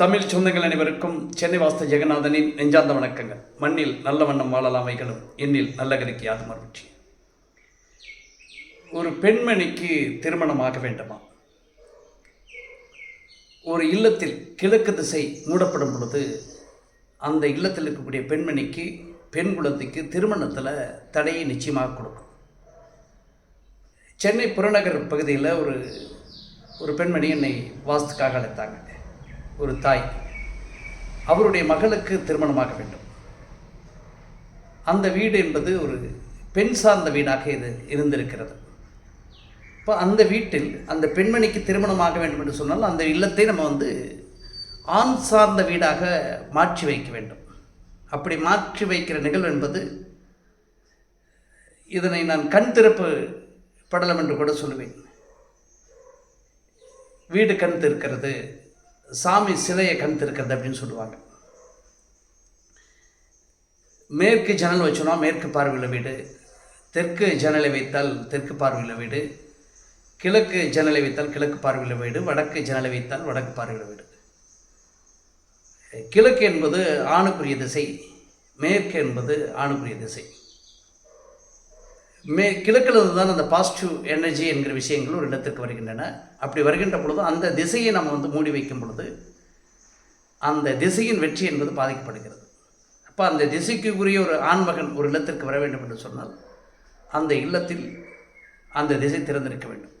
தமிழ் சொந்தங்கள் அனைவருக்கும் சென்னை வாஸ்து ஜெகநாதனின் நெஞ்சார்ந்த வணக்கங்கள். மண்ணில் நல்ல வண்ணம் வாழலாமைகளும் எண்ணில் நல்ல கதிக்கு யாது மறுபற்றி ஒரு பெண்மணிக்கு திருமணமாக வேண்டுமா? ஒரு இல்லத்தில் கிழக்கு திசை மூடப்படும் பொழுது அந்த இல்லத்தில் இருக்கக்கூடிய பெண்மணிக்கு பெண் குலத்துக்கு திருமணத்தில் தடையை நிச்சயமாக கொடுக்கும். சென்னை புறநகர் பகுதியில் ஒரு ஒரு பெண்மணி என்னை வாஸ்துக்காக அழைத்தாங்க. ஒரு தாய். அவருடைய மகளுக்கு திருமணமாக வேண்டும். அந்த வீடு என்பது ஒரு பெண் சார்ந்த வீடாக இது இருந்திருக்கிறது. இப்போ அந்த வீட்டில் அந்த பெண்மணிக்கு திருமணமாக வேண்டும் என்று சொன்னால் அந்த இல்லத்தை நம்ம வந்து ஆண் சார்ந்த வீடாக மாற்றி வைக்க வேண்டும். அப்படி மாற்றி வைக்கிற நிகழ்வு என்பது இதனை நான் கண் திறப்பு படலம் என்று கூட சொல்லுவேன் வீடு கண் திறக்கிறது. சாமி சிலையை கண் திறக்கிறது அப்படின்னு சொல்லுவாங்க. மேற்கு ஜன்னல் வச்சோன்னா மேற்கு பார்வையில் வீடு தெற்கு ஜன்னலை வைத்தால் தெற்கு பார்வையில் வீடு கிழக்கு ஜன்னலை வைத்தால் கிழக்கு பார்வையில் வீடு வடக்கு ஜன்னலை வைத்தால் வடக்கு பார்வையில் வீடு. கிழக்கு என்பது ஆணுக்குரிய திசை மேற்கு என்பது ஆணுக்குரிய திசை. மே கிழக்கில் இருந்து தான் அந்த பாசிட்டிவ் எனர்ஜி என்கிற விஷயங்கள் ஒரு இடத்திற்கு வருகின்றன. அப்படி வருகின்ற பொழுது அந்த திசையை நம்ம வந்து மூடி வைக்கும் பொழுது அந்த திசையின் வெற்றி என்பது பாதிக்கப்படுகிறது. அப்போ அந்த திசைக்கு உரிய ஒரு ஆண்மகன் ஒரு இல்லத்திற்கு வர வேண்டும் என்று சொன்னால் அந்த இல்லத்தில் அந்த திசை திறந்திருக்க வேண்டும்.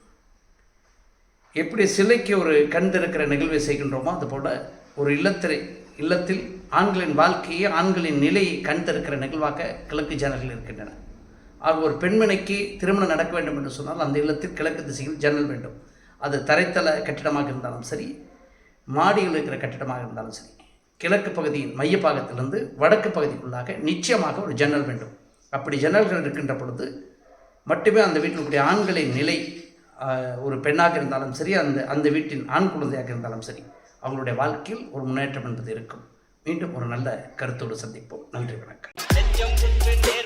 எப்படி சிலைக்கு ஒரு கண் திறக்கிற நிகழ்வை செய்கின்றோமோ அதுபோல் ஒரு இல்லத்திரை இல்லத்தில் ஆண்களின் வாழ்க்கையை ஆண்களின் நிலையை கண் திறக்கிற நிகழ்வாக கிழக்கு ஜனங்கள் இருக்கின்றன ஆக ஒரு பெண்மணிக்கு திருமணம் நடக்க வேண்டும் என்று சொன்னால் அந்த இல்லத்தில் கிழக்கு திசையில் ஜன்னல் வேண்டும். அது தரைத்தள கட்டிடமாக இருந்தாலும் சரி மாடியில் இருக்கிற கட்டிடமாக இருந்தாலும் சரி கிழக்கு பகுதியின் மையப்பாகத்திலிருந்து வடக்கு பகுதிக்குள்ளாக நிச்சயமாக ஒரு ஜன்னல் வேண்டும். அப்படி ஜன்னல்கள் இருக்கின்ற பொழுது மட்டுமே அந்த வீட்டில் கூடிய ஆண்களின் நிலை ஒரு பெண்ணாக இருந்தாலும் சரி அந்த அந்த வீட்டின் ஆண் குழந்தையாக இருந்தாலும் சரி அவங்களுடைய வாழ்க்கையில் ஒரு முன்னேற்றம் என்பது இருக்கும். மீண்டும் ஒரு நல்ல கருத்தோடு சந்திப்போம். நன்றி வணக்கம்.